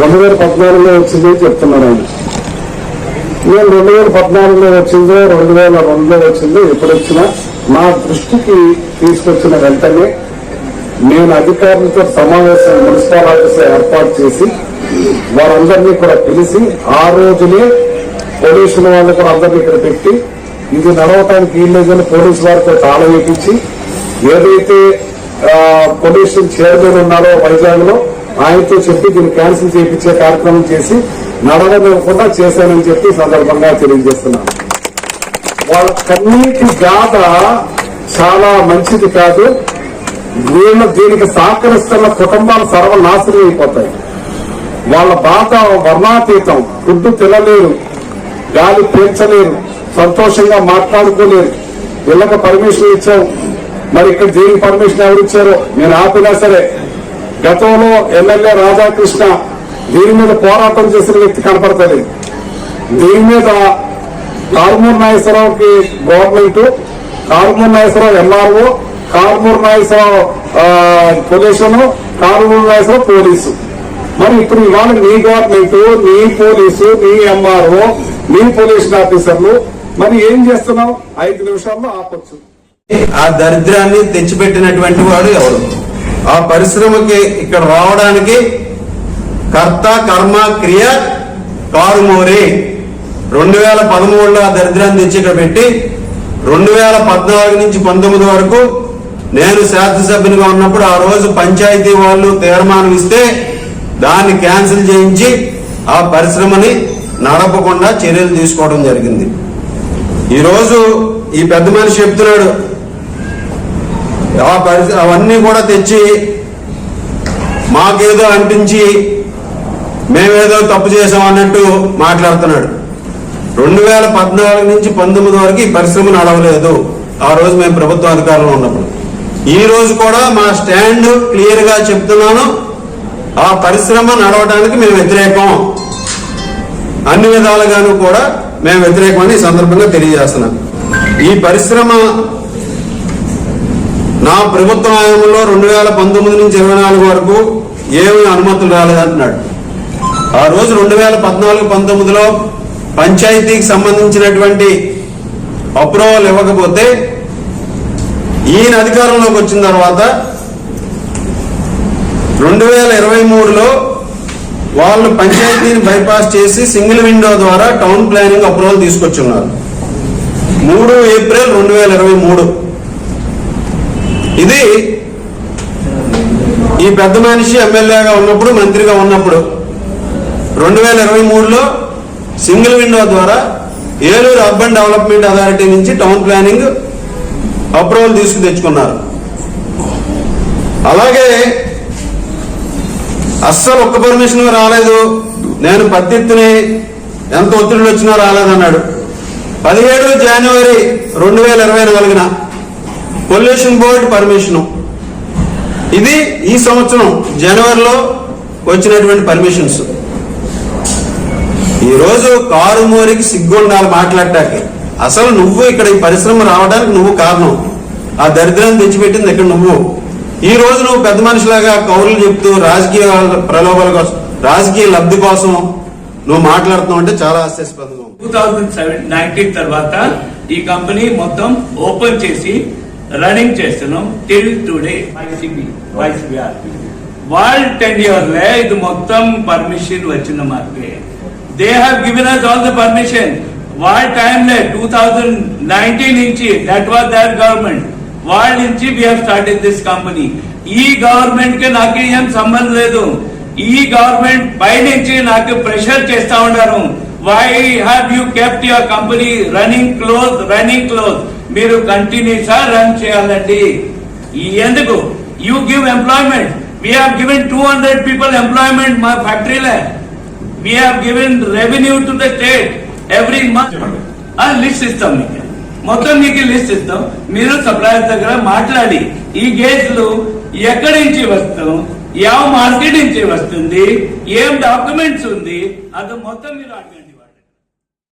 రెండు వేల పద్నాలుగులో వచ్చింది చెప్తున్నాడు ఆయన. నేను రెండు వేల పద్నాలుగులో వచ్చిందో రెండు వేల రెండులో వచ్చిందో ఎప్పుడు వచ్చినా నా దృష్టికి తీసుకొచ్చిన వెంటనే నేను అధికారులతో సమావేశం మున్సిపల్ ఆఫీస్ ఏర్పాటు చేసి వారందరినీ కూడా పిలిచి ఆ రోజునే పోలీసుల వాళ్ళు కూడా అందరినీ ఇక్కడ పెట్టి ఇది నడవటానికి వీల్లేదని పోలీసు వారితో తాళం వేయించి ఏదైతే పొల్యూషన్ చైర్మన్ ఉన్నారో వైజాగ్లో ఆయనతో చెప్పి దీన్ని క్యాన్సిల్ చేయించే కార్యక్రమం చేసి నడవనివ్వకుండా చేశానని చెప్పి సందర్భంగా తెలియజేస్తున్నాను. వాళ్ళ కన్నీటి గాథ చాలా మంచిది కాదు. వీళ్ళ దీనికి సహకరిస్తున్న కుటుంబాలు సర్వనాశనం అయిపోతాయి. వాళ్ళ బాధ వర్ణాతీతం ఫుడ్ తినలేరు గాలి పీల్చలేరు సంతోషంగా మాట్లాడుకోలేరు. వీళ్ళకి పర్మిషన్ ఇచ్చాం. మరి ఇక్కడ దీనికి పర్మిషన్ ఎవరు ఇచ్చారో నేను ఆపినా సరే. గతంలో ఎమ్మెల్యే రాధాకృష్ణ దీని మీద పోరాటం చేసిన వ్యక్తి కనపడుతుంది దీని మీద Karumuru నాగేశ్వరరావుకి government Karumuru Nageswara Rao MRO Karumuru Nageswara Rao pollution Karumuru Nageswara Rao police. మరి ఇప్పుడు ఇవాళ నీ గవర్నమెంట్ నీ పోలీసు నీ ఎంఆర్ఓ నీ పొల్యూషన్ ఆఫీసర్లు మరి ఏం చేస్తున్నావు? ఐదు నిమిషాల్లో ఆపచ్చు. ఆ దరిద్రాన్ని తెచ్చిపెట్టినటువంటి వాడు ఎవరు? ఆ పరిశ్రమకి ఇక్కడ రావడానికి కర్త కర్మ క్రియ కారుమోరి రెండు వేల పదమూడులో ఆ దరిద్రాన్ని తెచ్చి ఇక్కడ పెట్టి రెండు వేల పద్నాలుగు నుంచి పంతొమ్మిది వరకు నేను శాసనసభ్యునిగా ఉన్నప్పుడు ఆ రోజు పంచాయతీ వాళ్ళు తీర్మానం ఇస్తే దాన్ని క్యాన్సిల్ చేయించి ఆ పరిశ్రమని నడపకుండా చర్యలు తీసుకోవడం జరిగింది. ఈరోజు ఈ పెద్ద మనిషి చెప్తున్నాడు ఆ పరిస్థితి అవన్నీ కూడా తెచ్చి మాకేదో అంటించి మేమేదో తప్పు చేసాం అన్నట్టు మాట్లాడుతున్నాడు. రెండు వేల పద్నాలుగు నుంచి పంతొమ్మిది వరకు ఈ పరిశ్రమ నడవలేదు. ఆ రోజు మేము ప్రభుత్వ అధికారంలో ఉన్నప్పుడు. ఈ రోజు కూడా మా స్టాండ్ క్లియర్గా చెప్తున్నాను. ఆ పరిశ్రమ నడవడానికి మేము వ్యతిరేకం. అన్ని విధాలుగాను కూడా మేము వ్యతిరేకమని ఈ సందర్భంగా తెలియజేస్తున్నాం. ఈ పరిశ్రమ నా ప్రభుత్వ హయాంలో రెండు వేల పంతొమ్మిది నుంచి ఇరవై నాలుగు వరకు ఏమి అనుమతులు రాలేదంటున్నాడు ఆ రోజు రెండు వేల పద్నాలుగు పంతొమ్మిదిలో పంచాయతీకి సంబంధించినటువంటి అప్రూవల్ ఇవ్వకపోతే ఈయన అధికారంలోకి వచ్చిన తర్వాత రెండు వేల ఇరవై మూడులో వాళ్ళు పంచాయతీని బైపాస్ చేసి సింగిల్ విండో ద్వారా టౌన్ ప్లానింగ్ అప్రూవల్ తీసుకొచ్చున్నారు. మూడు ఏప్రిల్ రెండు వేల ఇరవై మూడు. ఇది ఈ పెద్ద మనిషి ఎమ్మెల్యేగా ఉన్నప్పుడు మంత్రిగా ఉన్నప్పుడు రెండు వేల ఇరవై మూడులో సింగిల్ విండో ద్వారా ఏలూరు అర్బన్ డెవలప్మెంట్ అథారిటీ నుంచి టౌన్ ప్లానింగ్ అప్రూవల్ తీసుకు తెచ్చుకున్నారు. అలాగే అస్సలు ఒక్క పర్మిషన్ రాలేదు. నేను పద్దెత్తుని ఎంత ఒత్తిడిలు వచ్చినా రాలేదన్నాడు. పదిహేడు జనవరి రెండు వేల ఇరవై నాలుగున పొల్యూషన్ బోర్డు పర్మిషను ఇది ఈ సంవత్సరం జనవరిలో వచ్చినటువంటి పర్మిషన్స్ ఈరోజు కారు మోరికి సిగ్గుండాలి మాట్లాడటానికి. అసలు నువ్వు ఇక్కడ ఈ పరిశ్రమ రావడానికి నువ్వు కారణం. ఆ దరిద్రాన్ని తెచ్చిపెట్టింది ఇక్కడ నువ్వు. ఈ రోజు నువ్వు పెద్ద మనిషిలాగా కౌరులు చెప్తూ రాజకీయ ప్రలోభాల కోసం రాజకీయ లబ్ధి కోసం నువ్వు మాట్లాడుతున్నావు అంటే చాలా హాస్యాస్పదంగా టూ థౌజండ్ సెవెన్ నైన్టీన్ తర్వాత ఈ కంపెనీ మొత్తం ఓపెన్ చేసి రన్నింగ్ చేస్తున్నాం టిల్ టుడే వాళ్ళ టెన్ ఇయర్ లే ఇది మొత్తం పర్మిషన్ వచ్చిన మాకే they have given us all the permission వాళ్ళ టైంలో టూ థౌజండ్ నైన్టీన్ నుంచి దట్ వాజ్ దర్ గవర్నమెంట్ వాళ్ళ నుంచి we have started this company ఈ గవర్నమెంట్కి నాకు ఏం సంబంధం లేదు. ఈ గవర్నమెంట్ పై నుంచి నాకు ప్రెషర్ చేస్తా ఉన్నారు. Why have you kept your company running close running close మీరు కంటిన్యూస్ రన్ చేయాలండి. ఎందుకు? You give employment we have given two hundred people employment మా ఫ్యాక్టరీలో we have given revenue to the state every month list ఇస్తాం మీకు. మొత్తం మీకు list ఇస్తాం. మీరు సప్లయర్ దగ్గర మాట్లాడి. ఈ గేట్లు ఎక్కడి నుంచి వస్తాం? ಯಾವ మార్కెట్ నుంచి వస్తుంది? ఏం డాక్యుమెంట్స్ ఉంది? అది మొత్తం మీరు